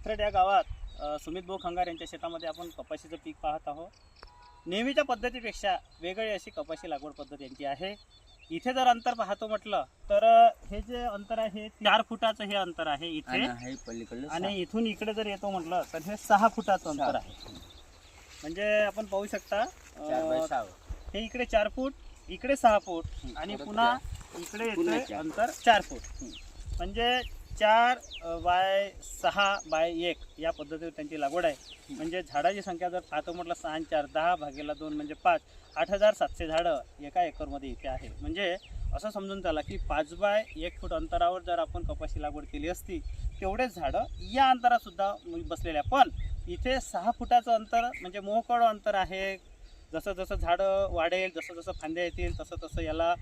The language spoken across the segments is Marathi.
पाथर्ड या गावात अ, सुमित भाऊ खंगार यांच्या शेतामध्ये आपण कपाशीचं पीक पाहत आहोत. नेहमीच्या पद्धतीपेक्षा वेगळी अशी कपाशी लागवड पद्धत यांची आहे. इथे जर अंतर पाहतो म्हटलं तर अ, हे जे अंतर आहे चार फुटाचं हे अंतर आहे इथे. आणि हे पलीकडलं आणि इथून इकडे जर येतो म्हटलं तर हे सहा फुटाचं अंतर आहे. म्हणजे आपण पाहू शकता चार बाय अ, सहा. हे इकडे चार फूट इकडे सहा फूट हं, आणि परत पुन्हा इकडे पुन्हा येते चार. अंतर चार फूट. म्हणजे चार बाय सहा बाय एक या पद्धतीवर त्यांची लागवड आहे. म्हणजे झाडाची संख्या जर पाहतो म्हटलं सहा आणि चार दहा भागेला दोन म्हणजे पाच आठ हजार सातशे झाडं एका एकरमध्ये इथे आहे. म्हणजे असं समजून चाला की पाच बाय एक फूट अंतरावर जर आपण कपाशी लागवड केली असती तेवढेच झाडं या अंतरातसुद्धा बसलेल्या बसलेले आहे. पण इथे सहा फुटाचं अंतर म्हणजे मोकळं अंतर आहे. जसं जसं झाडं वाढेल जसं जसं फांद्या येतील तसं तसं याला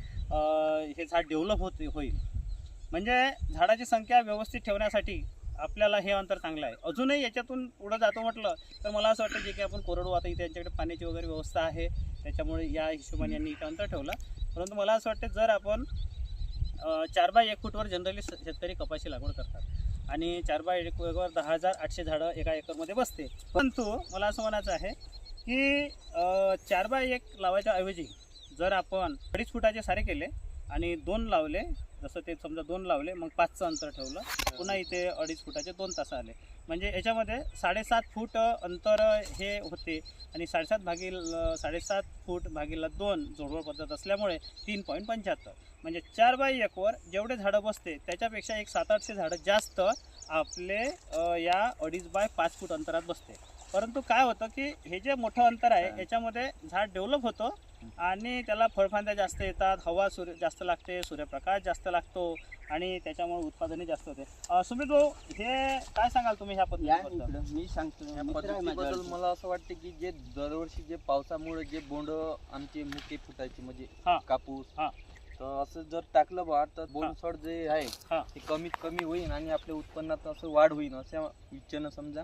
हे झाड डेव्हलप होत होईल. म्हणजे झाडाची संख्या व्यवस्थित ठेवण्यासाठी आपल्याला हे अंतर चांगलं आहे. अजूनही याच्यातून पुढं जातो म्हटलं तर मला असं वाटतं जे की आपण कोरडू आता इथे यांच्याकडे पाण्याची वगैरे व्यवस्था आहे त्याच्यामुळे या हिशोबाने यांनी इथं अंतर ठेवलं. परंतु मला असं वाटतं जर आपण चार बाय एक फूटवर जनरली शेतकरी कपाशी लागवड करतात आणि चार बाय एक फूटवर दहा हजार आठशे झाडं एका एकरमध्ये बसते. परंतु मला असं म्हणायचं आहे की चार बाय एक लावायच्या ऐवजी जर आपण अडीच फुटाचे सारे केले आणि दोन लावले जसं ते समजा दोन लावले मग पाचचं अंतर ठेवलं. पुन्हा इथे अडीच फुटाचे दोन तास आले. म्हणजे याच्यामध्ये साडेसात फूट अंतर हे होते. आणि साडेसात भागील साडेसात फूट भागीला दोन जोडवळ पद्धत असल्यामुळे तीन पॉईंट पंच्याहत्तर. म्हणजे चार बाय एकवर जेवढे झाडं बसते त्याच्यापेक्षा एक सात आठशे झाडं जास्त आपले या अडीच बाय पाच फूट अंतरात बसते. परंतु काय होतं की हे जे मोठं अंतर आहे याच्यामध्ये झाड डेव्हलप होतं आणि त्याला फळफांद्या जास्त येतात हवा सूर्य जास्त लागते सूर्यप्रकाश जास्त लागतो आणि त्याच्यामुळे उत्पादनही जास्त होते सुमित भाऊ हे काय सांगाल तुम्ही ह्या इकडं मी सांगतो पद्धतीबद्दल. मला असं वाटतं की जे दरवर्षी जे पावसामुळे जे बोंड आमचे मुके फुटायचे म्हणजे हा. कापूस हा. तर असं जर टाकलं बा तर बोंडसड जे आहे हा. ते कमीत कमी होईल आणि आपल्या उत्पन्नात असं वाढ होईल असं इच्छेनं समजा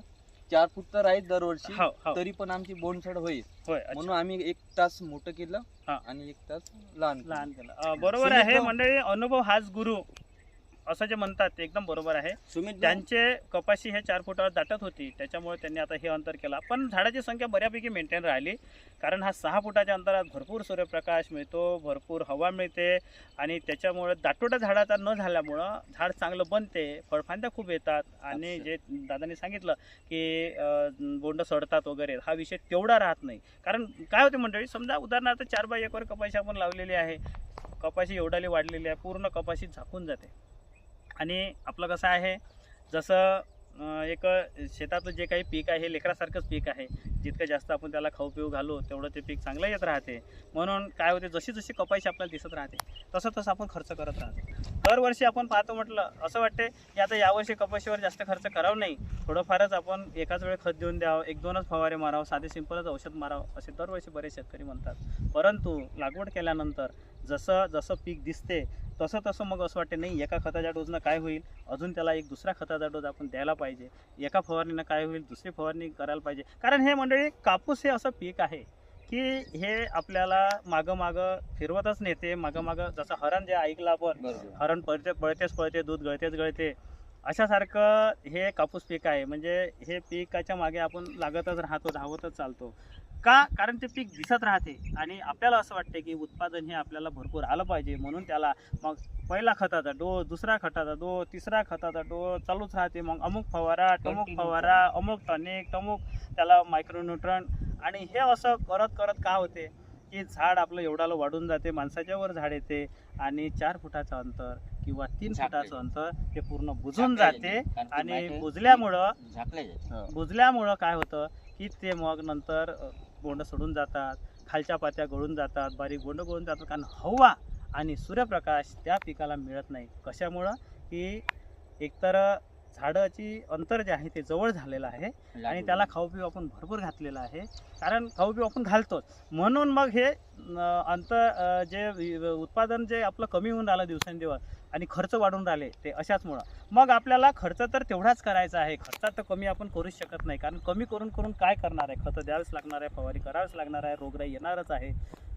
चार फूट तर आहेत दरवर्षी हो हो तरी पण आमची बोंडसड होईल होय अच्छा. म्हणून आम्ही एक तास मोठं केलं हा. आणि एक तास लहान केलं. लहान केलं अ, बरोबर आहे. मंडळी अनुभव हाच गुरु असं जे म्हणतात ते एकदम बरोबर आहे. सुमित त्यांचे कपाशी हे चार फुटावर दाटत होती त्याच्यामुळे त्यांनी आता हे अंतर केलं. पण झाडाची संख्या बऱ्यापैकी मेंटेन राहिली कारण हा सहा फुटाच्या अंतरात भरपूर सूर्यप्रकाश मिळतो भरपूर हवा मिळते आणि त्याच्यामुळे दाटोटा झाडाचा न झाल्यामुळं झाड चांगलं बनते फळफांद्या खूप येतात आणि जे दादांनी सांगितलं की बोंड सडतात वगैरे हा विषय तेवढा राहत नाही. कारण काय होते मंडळी समजा उदाहरणार्थ चार बाय एकवर कपाशी आपण लावलेली आहे कपाशी एवढाली वाढलेली आहे पूर्ण कपाशी झाकून जाते. आणि आपलं कसं आहे जसं एक शेतातलं जे काही पीक आहे हे लेकरासारखंच पीक आहे. जितकं जास्त आपण त्याला खाऊ पिऊ घालू तेवढं ते पीक चांगलं येत राहते. म्हणून काय होते जशी जशी कपाशी आपल्याला दिसत राहते तसं तसं आपण खर्च करत राहतो. दरवर्षी आपण पाहतो म्हटलं असं वाटते की आता यावर्षी कपाशीवर जास्त खर्च करावं नाही. थोडंफारच आपण एकाच वेळ खत देऊन द्यावं एक दोनच फवारे मारावं साधे सिंपलच औषध मारावं असे दरवर्षी बरेच शेतकरी म्हणतात. परंतु लागवड केल्यानंतर जसं जसं पीक दिसते तसं तसं मग असं वाटते नाही एका खताच्या डोजनं काय होईल? अजून त्याला एक दुसरा खताचा डोस आपण द्यायला पाहिजे. एका फवारणीनं काय होईल? दुसरी फवारणी करायला पाहिजे. कारण हे मंडळी कापूस हे असं पीक आहे की हे आपल्याला मागं मागं फिरवतच नेते. मागं मागं जसं हरण जे ऐकलं आपण हरण पळते पळतेच पळते दूध गळतेच गळते. अशासारखं हे कापूस पीक आहे. म्हणजे हे पिकाच्या मागे आपण लागतच राहतो धावतच चालतो. का? कारण ते पीक दिसत राहते आणि आपल्याला असं वाटते की उत्पादन हे आपल्याला भरपूर आलं पाहिजे म्हणून त्याला मग पहिला खताचा डोस दुसरा खताचा डोस तिसरा खताचा डोस चालूच राहते. मग अमुक फवारा टमुक फवारा अमुक टॉनिक टमुक त्याला मायक्रोन्युट्रन आणि हे असं करत करत काय होते? की झाड आपलं एवढाला वाढून जाते माणसाच्या वर झाड येते आणि चार फुटाचं अंतर किंवा तीन फुटाचं अंतर ते पूर्ण बुजून जाते. आणि बुजल्यामुळं. बुजल्यामुळं काय होतं की ते मग नंतर बोंड सोडून जातात खालच्या पात्या गळून जातात बारीक बोंड गळून जातात. कारण हवा आणि सूर्यप्रकाश त्या पिकाला मिळत नाही. कशामुळं? की एकतर झाडाची अंतर जे आहे ते जवळ झालेलं आहे आणि. त्याला खाऊ पिऊ आपण भरपूर घातलेलं आहे. कारण खाऊ पिऊ आपण घालतोच. म्हणून मग हे अंतर जे उत्पादन जे आपलं कमी होऊन राहिलं दिवसेंदिवस आणि खर्च वाढून राहिले ते अशाचमुळं मग आपल्याला खर्च तर तेवढाच करायचा आहे. खर्चात तर कमी आपण करूच शकत नाही. कारण कमी करून करून काय करणार आहे? खतं द्यावेच लागणार आहे फवारी करावीच लागणार आहे रोगराई येणारच आहे.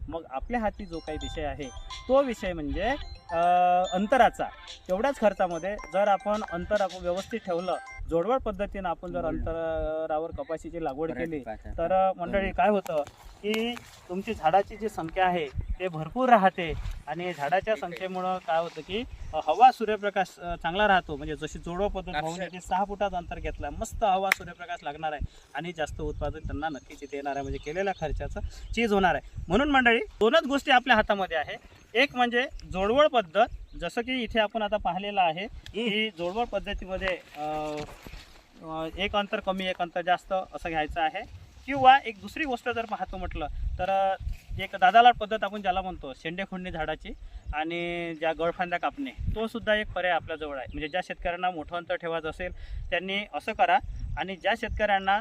मग आपल्या हाती जो काही विषय आहे तो विषय म्हणजे अंतराचा तेवढ्याच खर्चामध्ये जर आपण अंतर आपण व्यवस्थित ठेवलं जोडवड पद्धतीनं आपण जर अंतरावर कपाशीची लागवड केली तर मंडळी काय होतं की तुमची झाडाची जी संख्या आहे ते भरपूर राहते. आणि झाडाच्या संख्येमुळं काय होतं की हवा सूर्यप्रकाश चांगला राहतो. म्हणजे जशी जोडव पद्धत भाऊन सहा फुटाचं अंतर घेतलं मस्त हवा सूर्यप्रकाश लागणार आहे. आणि जास्त उत्पादन त्यांना नक्कीच येणार आहे. म्हणजे केलेल्या खर्चाचं चीज होणार आहे. म्हणून मंडळी दोनच गोष्टी आपल्या हातामध्ये आहे. एक म्हणजे जोडवड पद्धत जसं की इथे आपण आता पाहिलेलं आहे की जोडवड पद्धतीमध्ये एक अंतर कमी एक अंतर जास्त असं घ्यायचं आहे. किंवा एक दुसरी गोष्ट जर पाहतो म्हटलं तर एक दादालाट पद्धत आपण ज्याला म्हणतो शेंडे खोडणी झाडाची आणि ज्या गळफांद्या कापणे तो सुद्धा एक पर्याय आपल्याजवळ आहे. म्हणजे ज्या शेतकऱ्यांना मोठं अंतर ठेवायचं असेल त्यांनी असं करा आणि ज्या शेतकऱ्यांना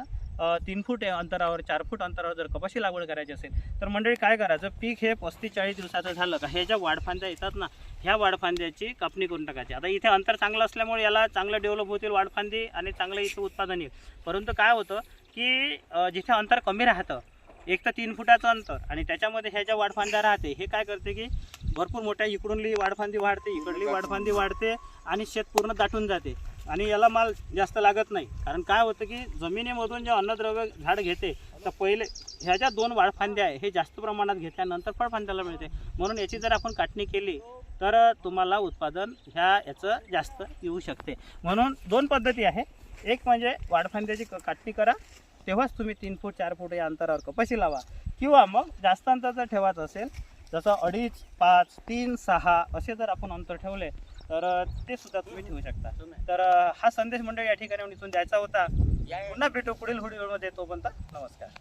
तीन फूट अंतरावर चार फूट अंतरावर जर कपाशी लागवड करायची असेल तर मंडळी काय करायचं? पीक हे पस्तीस चाळीस दिवसाचं झालं का? हे ज्या वाढफांद्या येतात ना ह्या वाढफांद्याची कापणी करून टाकायची. आता इथे अंतर चांगलं असल्यामुळे याला चांगलं डेव्हलप होतील वाढफांदी आणि चांगलं इथं उत्पादन येईल. परंतु काय होतं की जिथे अंतर कमी राहतं एक तर तीन फुटाचं अंतर आणि त्याच्यामध्ये ह्या ज्या वाढफांद्या राहते हे काय करते की भरपूर मोठ्या इकडूनली वाडफांदी वाढते इकडली वाडफांदी वाढते आणि शेत पूर्ण दाटून जाते. आणि याला माल जास्त लागत नाही. कारण काय होतं की जमिनीमधून जे अन्नद्रव्य झाड घेते तर पहिले ह्या ज्या दोन वाळफांद्या आहे. हे जास्त प्रमाणात घेतल्यानंतर फळफांद्याला मिळते. म्हणून याची जर आपण काटणी केली तर तुम्हाला उत्पादन ह्या याचं जास्त येऊ शकते. म्हणून दोन पद्धती आहे एक म्हणजे वाडफांद्याची क- काटणी करा. तेव्हाच तुम्ही तीन फूट चार फूट या अंतरावर कपाशी लावा. किंवा मग जास्त अंतर जर ठेवायचं असेल जसं अडीच पाच तीन सहा असे जर आपण अंतर ठेवले तर ते सुद्धा तुम्ही ठेवू शकता. तर हा संदेश मंडळ या ठिकाणी द्यायचा होता. पुन्हा भेटू पुढील व्हिडिओमध्ये. तोपर्यंत नमस्कार.